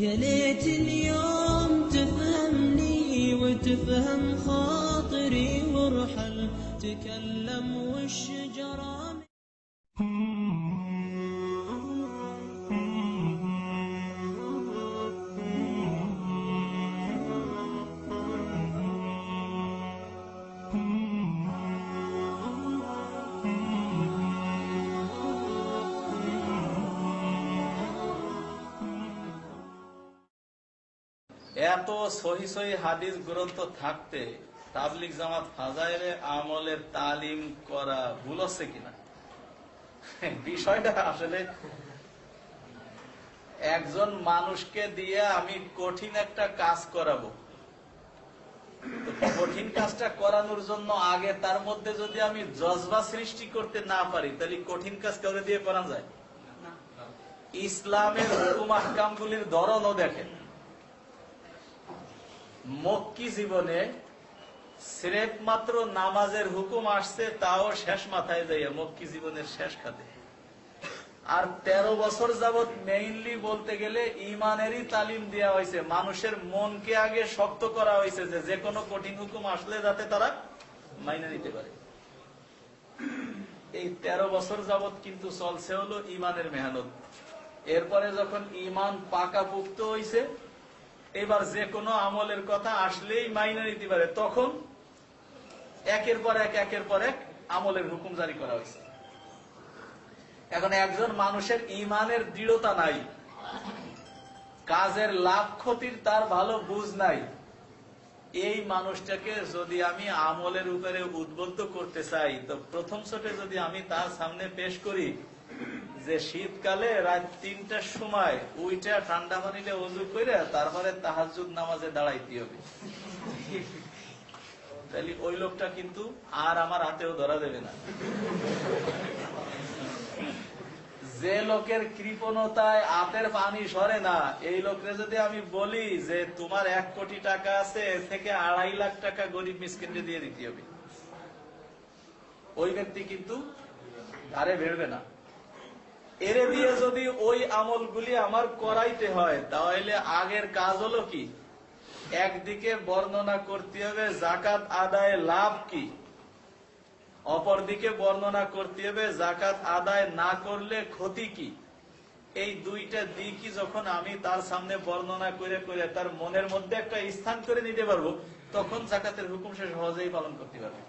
يا ليت اليوم تفهمني وتفهم خاطري وارحل تكلم والشجرة এত সহি সহি হাদিস গ্রন্থ থাকতে তাবলিক জামাত ফাজাইলে আমলের তালিম করা ভুল হচ্ছে কিনা? বিষয়টা আসলে একজন মানুষকে দিয়ে আমি কঠিন একটা কাজ করাবো। কঠিন কাজটা করানোর জন্য আগে তার মধ্যে যদি আমি জজবা সৃষ্টি করতে না পারি তাহলে কঠিন কাজ কাউকে দিয়ে করা যায়? ইসলামের হুকুম আহকামগুলির ধরনও দেখেন। মক্কি জীবনে স্রেফ মাত্র নামাজের হুকুম আসছে, তাও শেষ মাথায় যাইয়া মক্কি জীবনের শেষ খাতে। আর ১৩ বছর যাবৎ মেইনলি বলতে গেলে ইমানেরই তালিম দেওয়া হয়েছে। মানুষের মনকে আগে শক্ত করা হয়েছে যে যে কোনো কঠিন হুকুম আসলে যাতে তারা মাইনে নিতে পারে। এই ১৩ বছর যাবৎ কিন্তু চলছে হলো ইমানের মেহনত। এরপরে যখন ইমান পাকাপুক্ত হয়েছে এবার যে কোনো আমলের কথা আসলেই মাইনে নিতে পারে। তখন একের পর এক, একের পর এক আমলের হুকুম জারি করা হয়েছে। এখন একজন মানুষের ইমানের দৃঢ়তা নাই। কাজের লাভ ক্ষতির তার ভালো বুঝ নাই। এই মানুষটাকে যদি আমি আমলের উপরে উদ্বুদ্ধ করতে চাই, তো প্রথম ছোটে যদি আমি তার সামনে পেশ করি যে শীতকালে রাত তিনটার সময় উইটা ঠান্ডা পানিতে অজু করে তারপরে তাহাজুদ নামাজে দাঁড়াইতে হবে। তাহলে ওই লোকটা কিন্তু আর আমার হাতেও ধরা দেবে না। যে লোকের কৃপণতায় হাতের পানি সরে না, এই লোকরে যদি আমি বলি যে তোমার এক কোটি টাকা আছে, এর থেকে আড়াই লাখ টাকা গরিব মিসকিনকে দিয়ে দিতে হবে। ওই ব্যক্তি কিন্তু আরে বেরবে না। এরে দিয়ে যদি ওই আমলগুলি আমার করাইতে হয়, তাহলে আগের কাজ হলো কি? একদিকে বর্ণনা করতে হবে জাকাত আদায় লাভ কি। অপরদিকে বর্ণনা করতে হবে জাকাত আদায় না করলে ক্ষতি কি। এই দুইটা দিকই যখন আমি তার সামনে বর্ণনা করে করে তার মনের মধ্যে একটা স্থান করে নিতে পারব, তখন জাকাতের হুকুম সে সহজেই পালন করতে পারবে।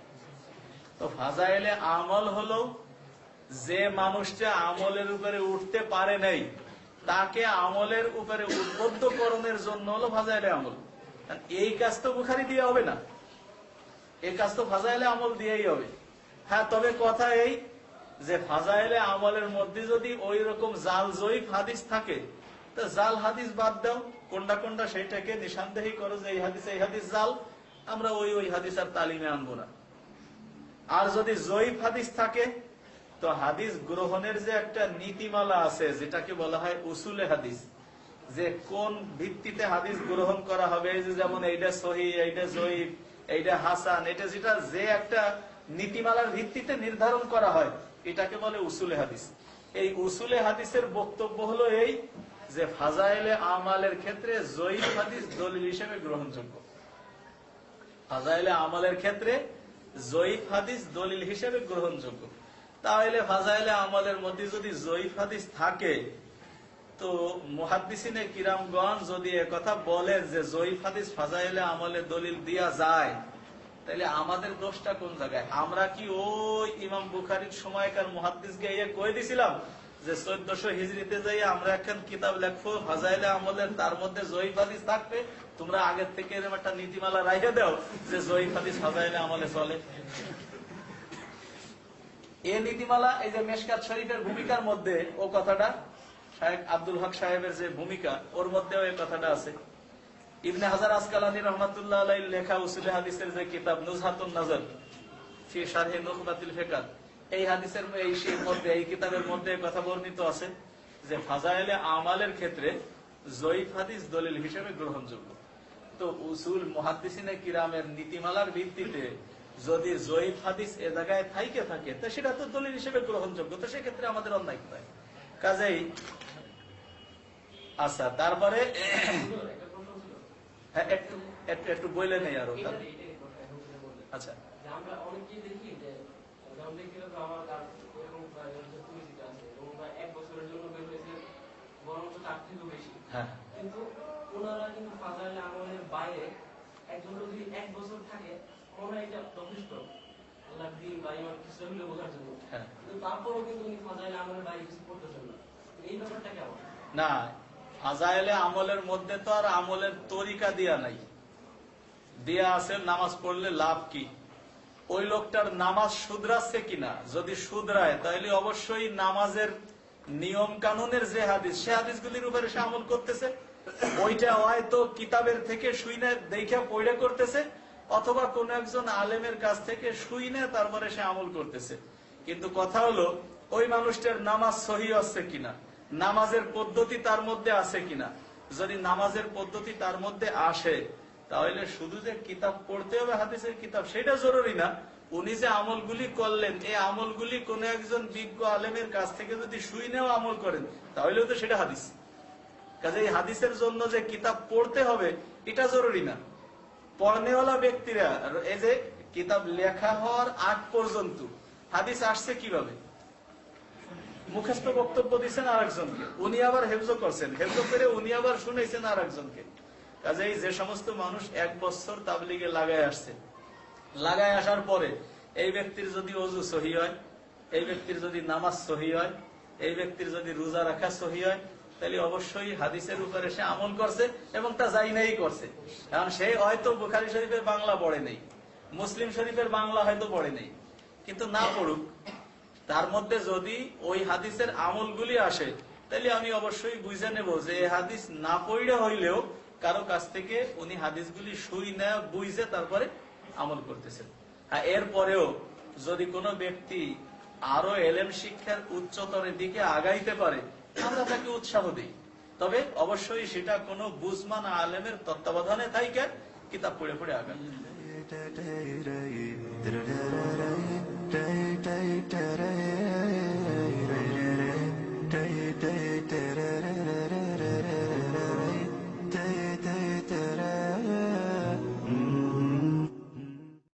তো ফাজাইলে আমল হলো যে মানুষটা আমলের উপরে উঠতে পারে নাই, তাকে আমলের উপরে উদ্বুদ্ধ করণের জন্য হলো ফাজাইলে আমল। এই কাজ তো বুখারি দিয়ে হবে না। এই কাজ তো ফাজাইলে আমল দিয়েই হবে। হ্যাঁ তবে কথা এই যে ফাজাইলে আমলের মধ্যে যদি ওই রকম জাল জয়ীফ হাদিস থাকে, তো জাল হাদিস বাদ দাও। কোনটা কোনটা সেইটাকে নিঃসন্দেহী করো যে এই হাদিস এই হাদিস জাল, আমরা ওই ওই হাদিস আর তালিমে আনব না। আর যদি জয়ীফ হাদিস থাকে তো হাদিস গ্রহণের যে একটা নীতিমালা আছে, যেটাকে বলা হয় উসুলে হাদিস, যে কোন ভিত্তিতে হাদিস গ্রহণ করা হবে যে যেমন এইটা সহি, এইটা জয়ীফ, এইটা হাসান এটা যেটা যে একটা নীতিমালার ভিত্তিতে নির্ধারণ করা হয়, এটাকে বলে উসুলে হাদিস। এই উসুলে হাদিসের বক্তব্য হলো এই যে ফাজাইলে আমালের ক্ষেত্রে জয়ীফ হাদিস দলিল হিসেবে গ্রহণযোগ্য। ফাজাইলে আমালের ক্ষেত্রে জয়ীফ হাদিস দলিল হিসেবে গ্রহণযোগ্য। তাহলে ফাজাইলে আমলের মধ্যে যদি জয়ীফ হাদিস থাকে, তো মুহাদ্দিসিনে কিরামগণ যদি কথা বলেন যে জয়ীফ হাদিস ফাজাইলে আমলে দলিল দিয়া যায়, তাহলে আমাদের দোষটা কোন জায়গায়? আমরা কি ওই ইমাম বুখারির সময়কার মুহাদ্দিস ইয়ে কয়ে দিছিলাম যে চোদ্দশো হিজড়িতে যাই আমরা এখন কিতাব লেখবো, ফাজাইলে আমলের তার মধ্যে জয়ীফ হাদিস থাকবে? তোমরা আগের থেকে এরকম একটা নীতিমালা রাইখে দাও যে জয়ীফ হাদিস ফাজাইলে আমলে চলে। এ নীতিমালা, এই যে মেশকাত শরীফের ভূমিকার মধ্যে ও কথাটা শাহেখ আব্দুল হক সাহেবের যে ভূমিকা, ওর মধ্যেও এই কথাটা আছে। ইবনে হাজার আসকালানি রহমাতুল্লাহ আলাই লেখা উসুলে হাদিসের যে কিতাব, নুজহাতুন নজর ফি নুখবাতিল ফিকার এই হাদিসের, এই মধ্যে, এই কিতাবের মধ্যে কথা বর্ণিত আছে যে ফাজাইলে আমালের ক্ষেত্রে জয়ীফ হাদিস দলিল হিসেবে গ্রহণযোগ্য। তো উসুল মুহাদ্দিসিনে কিরামের নীতিমালার ভিত্তিতে যদি জয়ীফ হাদিস এ জায়গায় থাইকে থাকে তো সেটা তো দলিল হিসেবে গ্রহণযোগ্য তো সেক্ষেত্রে আমাদের অন্যায় কোথায় কাজেই আচ্ছা তারপরে একটা একটু বইলে নেই আরও। আচ্ছা। আমরা দেখি যে এক বছরের জন্য বের হয়েছে তার থেকেও বেশি। কিন্তু ওনারা কিন্তু ফাজাইল আমলের বাইরে একজন যদি এক বছর থাকে হয় যথেষ্ট। আল্লাহ দিন বা ইমান কিছু হলে বোঝার জন্য। কিন্তু তারপরেও কিন্তু উনি ফাজাইল আমলের বাইরে কিছু করতেছেন না। এই ব্যাপারটা কেমন? না ফাজাইলে আমলের মধ্যে তো আর আমলের তরিকা দিয়া নাই। দিয়া আছে নামাজ পড়লে লাভ কি? ওই লোকটার নামাজ শুধরাচ্ছে কিনা? যদি শুধরায় তাহলে অবশ্যই নামাজের নিয়ম কানুনের যে হাদিস সে হাদিসগুলির উপরে সে আমল করতেছে। ওইটা হয়তো কিতাবের থেকে শুইনে দেখে পড়ে করতেছে। অথবা কোন একজন আলেমের কাছ থেকে শুইনে তারপরে সে আমল করতেছে। কিন্তু কথা হলো, ওই মানুষটার নামাজ সহি আছে কিনা? নামাজের পদ্ধতি তার মধ্যে আছে কিনা? যদি নামাজের পদ্ধতি তার মধ্যে আসে, তাহলে শুধু যে কিতাব পড়তে হবে, হাদিসের কিতাব, সেটা জরুরি না। উনি যে আমলগুলি করলেন, এই আমলগুলি কোন একজন বিজ্ঞ আলেমের কাছ থেকে যদি শুইনেও আমল করেন, তাহলেও তো সেটা হাদিস। কাজে এই হাদিসের জন্য যে কিতাব পড়তে হবে, এটা জরুরি না। পড়নেওয়ালা ব্যক্তিরা, এই যে কিতাব লেখা হওয়ার আগ পর্যন্ত, হাদিস আসছে কীভাবে? মুখস্থ বক্তব্য দিচ্ছেন আর একজনকে উনি আবার হেফজ করছেন। হেফজ করে উনি আবার শুনেছেন আর একজনকে কাজেই যে সমস্ত মানুষ এক বছর তাবলিগে লাগায় আসছে, লাগায় আসার পরে এই ব্যক্তির যদি অজু সহি হয়, এই ব্যক্তির যদি নামাজ সহি হয়, এই ব্যক্তির যদি রোজা রাখা সহি হয় তাহলে অবশ্যই হাদিসের উপরে সে আমল করছে এবং তা যাই নাই করছে। কারণ সে হয়তো বুখারি শরীফের বাংলা পড়ে নেই, মুসলিম শরীফের বাংলা হয়তো পড়ে নেই। কিন্তু না পড়ুক, তার মধ্যে যদি ওই হাদিসের আমলগুলি আসে, তাহলে আমি অবশ্যই বুঝে নেব যে হাদিস না পড়লে হইলেও কারও কাছ থেকে উনি হাদিসগুলি শুই না বুঝে তারপরে আমল করতেছেন। হ্যাঁ এরপরেও যদি কোনো ব্যক্তি আরও এলেম শিক্ষার উচ্চতরের দিকে আগাইতে পারে আমরা তাকে উৎসাহ দিই তবে অবশ্যই সেটা কোনো বুজমান আলেমের তত্ত্বাবধানে থাইকে কিতাব পড়ে পড়ে আগান